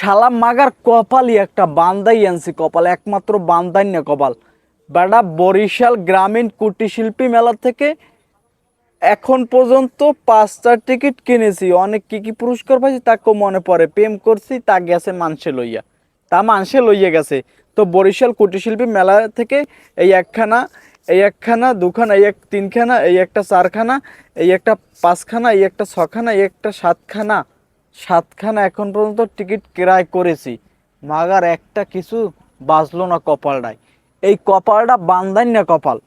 শালা মাগার কপালই একটা বান্দাই আনছি কপাল, একমাত্র বান্দাই না কপাল। বেটা, বরিশাল গ্রামীণ কুটির শিল্পী মেলা থেকে এখন পর্যন্ত পাঁচটা টিকিট কিনেছি। অনেক কি কি পুরস্কার পাইছি তাকেও মনে পড়ে। প্রেম করছি, তা গেছে মানসে লইয়া। তা মানসে লইয়া গেছে। তো বরিশাল কুটির শিল্পী মেলা থেকে এই একখানা এই একখানা, দুখানা, এই এক, তিনখানা, এই একটা চারখানা, এই একটা পাঁচখানা, এই একটা ছখানা, এই একটা সাতখানা সাতখানা এখন পর্যন্ত টিকিট ক্রয় করেছি। মাগার একটা কিছু বাজলো না কপালটায়। এই কপালটা বান্দান্য কপাল।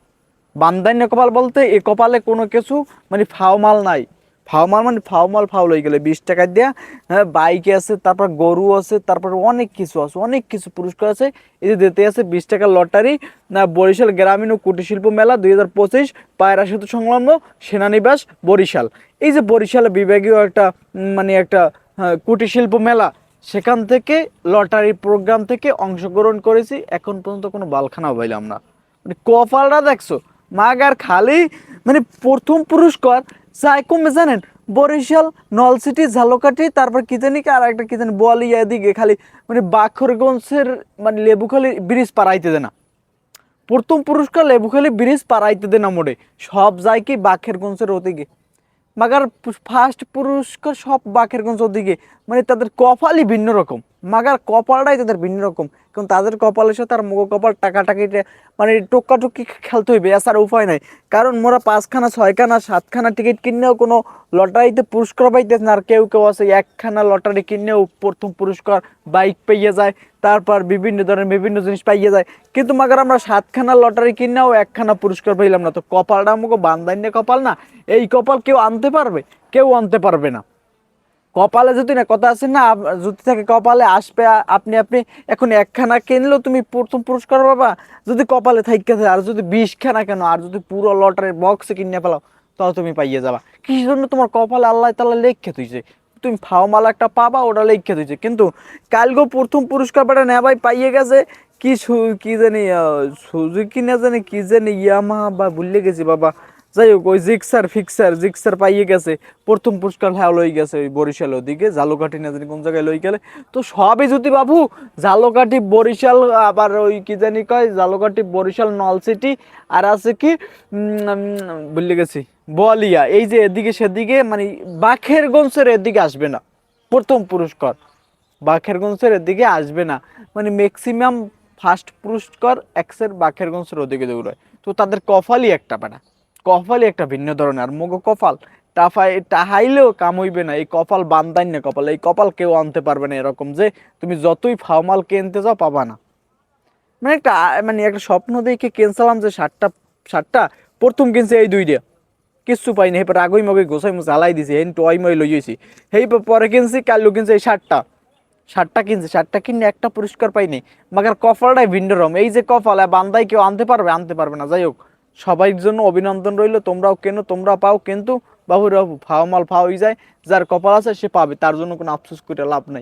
বান্দান্য কপাল বলতে এই কপালে কোনো কিছু মানে ফাওমাল নাই। ফাওমাল মানে ফাওমাল ফাউল হয়ে গেলে। বিশ টাকা দিয়া হ্যাঁ বাইক আছে, তারপর গরু আছে, তারপর অনেক কিছু আছে, অনেক কিছু পুরস্কার আছে। এই যে দিতে আছে বিশ টাকার লটারি, না, বরিশাল গ্রামীণ ও কুটিরশিল্প মেলা দুই হাজার পঁচিশ, পায়রা সেতু সংলগ্ন সেনানিবাস বরিশাল। এই যে বরিশাল বিভাগীয় একটা মানে একটা কুটির শিল্প মেলা, সেখান থেকে লটারি প্রোগ্রাম থেকে অংশগ্রহণ করেছি। এখন পর্যন্ত কোনো বালখানাও পাইলাম না। মানে কপালটা দেখছ মাগার খালি মানে প্রথম পুরস্কার চাই কমে জানেন, বরিশাল, নলসিটি, ঝালকাঠি, তারপর কি জানি আর একটা কি জানি বলিয়া দিকে খালি মানে বাখরগঞ্জের মানে লেবুখালি ব্রিজ পারাইতে দেয় না প্রথম পুরস্কার লেবুখালি ব্রিজ পারাইতে দেয় না মোড়ে। সব যায় কি বাখেরগঞ্জের ওদিকে। মাগার ফার্স্ট পুরস্কার সব বাকেরগঞ্জ ওদিকে। মানে তাদের কপালই ভিন্ন রকম। মাগার কপালটাই তাদের ভিন্ন রকম। কারণ তাদের কপালের সাথে আর মুখ কপাল টাকাটাকিটা মানে টোক্কাটুকি খেলতে হইবে আর উপায় নাই। কারণ মোরা পাঁচখানা, ছয়খানা, সাতখানা টিকিট কিনেও কোনো লটারিতে পুরস্কার পাইতেছে না, আর কেউ কেউ আছে একখানা লটারি কিনেও প্রথম পুরস্কার বাইক পাইয়ে যায়, তারপর বিভিন্ন ধরনের বিভিন্ন জিনিস পাইয়ে যায়। কিন্তু মাগার আমরা সাতখানা লটারি কিনেও একখানা পুরস্কার পাইলাম না। তো কপালটা আমাকে বান্ধান্য কপাল না, এই কপাল কেউ আনতে পারবে? কেউ আনতে পারবে না। কপালে যদি না, কথা আছে না যদি থাকে কপালে আসবে আপনি আপনি এখন একখানা কিনলেও তুমি প্রথম পুরস্কার পাবা। যদি কপালে থাইকে থাকে আর যদি বিশখানা কেন, আর যদি পুরো লটারির বক্সে কিনে ফেলাও, তাও তুমি পাইয়ে যাবা। কিসের জন্য তোমার কপালে আল্লাহ তাল্লাহ লেখে তুইছে তুমি ফাওমাল একটা পাবা, ওটা লেখে তুইছে কিন্তু কালকে প্রথম পুরস্কার পাটা নেবাই পাইয়ে গেছে। কি কি জানি সুজুকি না জানি, কি জানি ইয়ামা বা ভুলে গেছি বাবা। যাই হোক ওই জিক্সার ফিক্সার, জিক্সার পাইয়ে গেছে। প্রথম পুরস্কার হ্যাঁ লই গেছে ওই বরিশাল ওদিকে জালুকাঠি না জানি কোন জায়গায় লই গেলে। তো সবই যদি বাবু জালুকাঠি বরিশাল, আবার ওই কি জানি কয় জালুকাঠি বরিশাল নলসিটি আর আছে কি ভুলে গেছি বলিয়া এই যে এদিকে সেদিকে মানে বাখেরগঞ্জের এদিকে আসবে না। প্রথম পুরস্কার। বাখেরগঞ্জের এদিকে আসবে না। মানে ম্যাক্সিমাম ফার্স্ট পুরস্কার এক্সের বাখেরগঞ্জের ওদিকে দৌড়ায়। তো তাদের কফালই একটা পাটা কপালই একটা ভিন্ন ধরনের। আর মগো কপাল টাফাই টাহাইলেও কাম হইবে না। এই কপাল বান্দাই না কপাল, এই কপাল কেউ আনতে পারবে না এরকম যে তুমি যতই ফাওমাল কিনতে যাও পাবা না। মানে একটা মানে একটা স্বপ্ন দেখে কিনছিলাম যে শার্টটা শার্টটা প্রথম কিনছে এই দুই দুইটা। কিচ্ছু পাইনি এরপর আগই মগই গোসাই মুছে হালাই দিছি, হেন টয় মই লই লইছি সেই পরে কিনছি, কালু কিনছে এই শার্টটা। শার্টটা কিনছে, শার্টটা কিনে একটা পুরস্কার পাইনি, মাগার কপালটাই ভিন্ন রকম। এই যে কপাল বান্দাই কেউ আনতে পারবে আনতে পারবে না, যাই হোক। সবাইর জন্য অভিনন্দন রইল, তোমরাও কেন, তোমরা পাও, কিন্তু বাবু বাবু, ফাও মাল ফাও হয়ে যায়, যার কপাল আছে সে পাবে, তার জন্য কোনো আফসোস করে লাভ নাই।